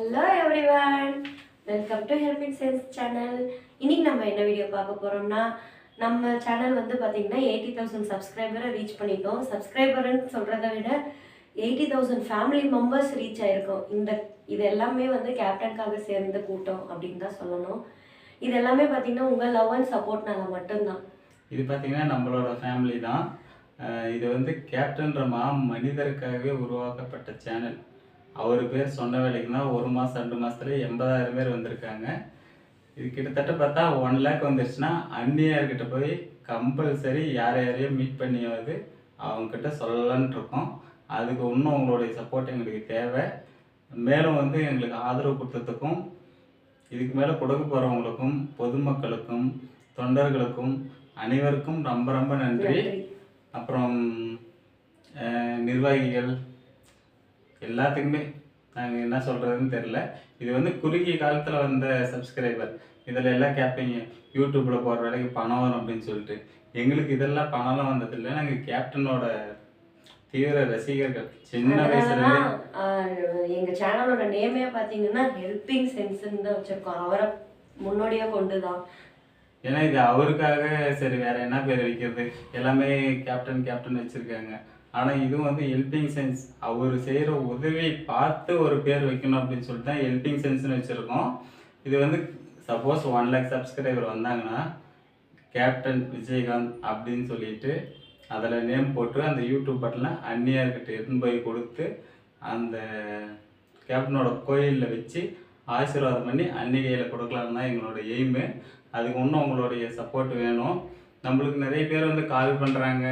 Hello everyone welcome to helping sales channel இன்றைக்கி நம்ம என்ன வீடியோ பார்க்க போகிறோம்னா நம்ம சேனல் வந்து பார்த்தீங்கன்னா எயிட்டி தௌசண்ட் சப்ஸ்கிரைபரை ரீச் பண்ணிட்டோம். சப்ஸ்கிரைபர்னு சொல்கிறத விட eighty thousand family members reach ஆகிருக்கோம் இந்த இது எல்லாமே வந்து கேப்டனுக்காக சேர்ந்த கூட்டம் அப்படின்னு தான் சொல்லணும். இது எல்லாமே பார்த்தீங்கன்னா உங்கள் லவ் அண்ட் சப்போர்ட்னால மட்டும்தான். இது பார்த்தீங்கன்னா நம்மளோட ஃபேமிலி தான். இது வந்து கேப்டன்ற மா மனிதருக்காகவே உருவாக்கப்பட்ட சேனல் அவர் பேர் சொன்ன வேலைக்குன்னா ஒரு மாதம் ரெண்டு மாதத்துல எண்பதாயிரம் பேர் வந்திருக்காங்க. இது கிட்டத்தட்ட பார்த்தா ஒன் லேக் வந்துருச்சுன்னா அந்நியார்கிட்ட போய் கம்பல்சரி யார் யாரையும் மீட் பண்ணியாவது அவங்கக்கிட்ட சொல்லலான்ட்டு இருக்கோம் அதுக்கு இன்னும் உங்களுடைய சப்போர்ட் எங்களுக்கு தேவை. மேலும் வந்து எங்களுக்கு ஆதரவு கொடுத்ததுக்கும் இதுக்கு மேலே கொடுக்க போகிறவங்களுக்கும் பொதுமக்களுக்கும் தொண்டர்களுக்கும் அனைவருக்கும் ரொம்ப ரொம்ப நன்றி. அப்புறம் நிர்வாகிகள் எல்லாத்துக்குமே. நாங்கள் என்ன சொல்கிறதுன்னு தெரில இது வந்து குறுகிய காலத்தில் வந்த சப்ஸ்கிரைபர் இதில் எல்லாம் கேட்பீங்க யூடியூப்பில் போகிற வேலைக்கு பணம் வரும் அப்படின்னு சொல்லிட்டு. எங்களுக்கு இதெல்லாம் பணம்லாம் வந்ததில்லை நாங்கள் கேப்டனோட தீவிர ரசிகர்கள். சின்ன ஆஹ், எங்க சேனலோட நேமே பாத்தீங்கன்னா ஹெல்பிங் சென்ஸ்ன்னு தான் வச்சிருக்கோம். அவரை முன்னோடியா கொண்டுதான். ஏன்னா இது அவருக்காக சரி வேற என்ன பேர் வைக்கிறது? எல்லாமே கேப்டன் கேப்டன் வச்சிருக்காங்க. ஆனால் இதுவும் வந்து ஹெல்பிங் சென்ஸ் அவர் செய்கிற உதவியை பார்த்து ஒரு பேர் வைக்கணும் அப்படின்னு சொல்லிட்டு தான் ஹெல்பிங் சென்ஸ்னு வச்சுருக்கோம். இது வந்து சப்போஸ் ஒன் லேக் சப்ஸ்கிரைபர் வந்தாங்கன்னா கேப்டன் விஜயகாந்த் அப்படின்னு சொல்லிட்டு அதில் நேம் போட்டு அந்த யூடியூப் பட்டனில் அந்நியர்கிட்ட எடுத்துன்னு போய் கொடுத்து அந்த கேப்டனோட கோயிலில் வச்சு ஆசீர்வாதம் பண்ணி அன்னிகையில் கொடுக்கலான்னு தான் எங்களோட எய்மு அதுக்கு இன்னும் உங்களுடைய சப்போர்ட் வேணும். நம்மளுக்கு நிறைய பேர் வந்து கால் பண்ணுறாங்க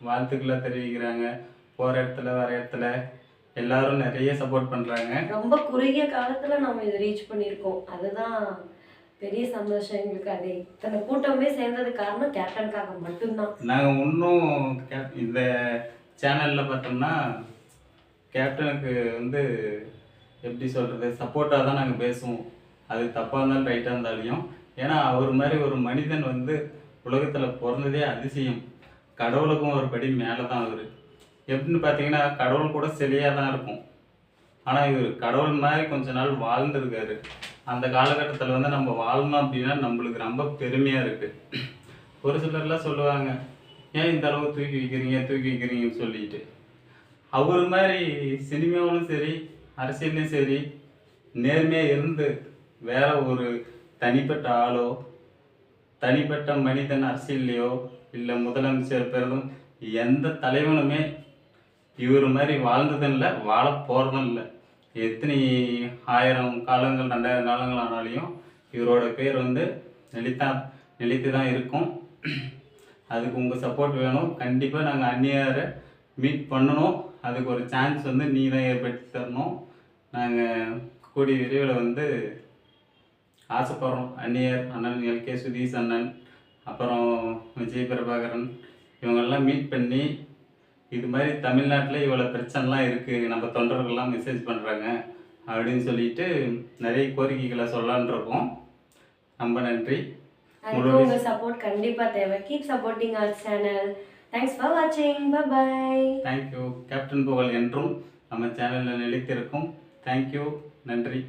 வாழ்த்துக்களை தெரிவிக்கிறாங்க. போகிற இடத்துல வர இடத்துல எல்லாரும் நிறைய சப்போர்ட் பண்ணுறாங்க ரொம்ப குறுகிய காலத்துல நம்ம இதை ரீச் பண்ணியிருக்கோம். அதுதான் பெரிய சந்தோஷம் எங்களுக்கு. அது இத்தனை கூட்டமே சேர்ந்தது காரணம் கேப்டனுக்காக மட்டும்தான். நாங்கள் இன்னும் இந்த சேனலில் பார்த்தோம்னா கேப்டனுக்கு வந்து எப்படி சொல்கிறது சப்போர்ட்டாக தான் நாங்கள் பேசுவோம். அது தப்பாக இருந்தாலும் ரைட்டாக இருந்தாலையும் ஏன்னா அவர் மாதிரி ஒரு மனிதன் வந்து உலகத்தில் பிறந்ததே அதிசயம். கடவுளுக்கும் ஒரு படி மேலே தான் இவர் எப்படின்னு பார்த்தீங்கன்னா கடவுள் கூட சிலையாக தான் இருக்கும். ஆனால் இவர் கடவுள் மாதிரி கொஞ்ச நாள் வாழ்ந்துருக்காரு. அந்த காலகட்டத்தில் வந்து நம்ம வாழணும் அப்படின்னா நம்மளுக்கு ரொம்ப பெருமையாக இருக்குது ஒரு சிலர்லாம் சொல்லுவாங்க ஏன் இந்த அளவு தூக்கி வைக்கிறீங்க தூக்கி வைக்கிறீங்கன்னு சொல்லிட்டு. அவர் மாதிரி சினிமாவிலும் சரி அரசியல்லையும் சரி நேர்மையாக இருந்து வேற ஒரு தனிப்பட்ட ஆளோ தனிப்பட்ட மனிதன் அரசியல்லையோ இல்லை முதலமைச்சர் பிறதும் எந்த தலைவனுமே இவர் மாதிரி வாழ்ந்ததும் இல்லை வாழ போகிறதும் இல்லை. எத்தனை ஆயிரம் காலங்கள் ரெண்டாயிரம் காலங்கள் ஆனாலையும் இவரோட பேர் வந்து நிலைத்தா நிலைத்து தான் இருக்கும். அதுக்கு உங்கள் சப்போர்ட் வேணும். கண்டிப்பாக நாங்கள் அந்நியாரை மீட் பண்ணணும். அதுக்கு ஒரு சான்ஸ் வந்து நீ தான் ஏற்படுத்தி தரணும். நாங்கள் கூடிய விரைவில் வந்து ஆசைப்படுறோம். அந்நியர் அண்ணன் எல்கே சுதீஷ் அண்ணன் அப்புறம் விஜய் பிரபாகரன் இவங்கெல்லாம் மீட் பண்ணி இது மாதிரி தமிழ்நாட்டில் இவ்வளோ பிரச்சனைலாம் இருக்குது நம்ம தொண்டர்கள்லாம் மெசேஜ் பண்ணுறாங்க அப்படின்னு சொல்லிட்டு நிறைய கோரிக்கைகளை சொல்லலான் இருக்கோம். ரொம்ப நன்றி. உங்க சப்போர்ட் கண்டிப்பா தேவை. Keep supporting our channel thanks for வாட்சிங் பை தேங்க்யூ கேப்டன் புகழ் என்றும் நம்ம சேனலில் நிலைத்திருக்கும். தேங்க்யூ நன்றி.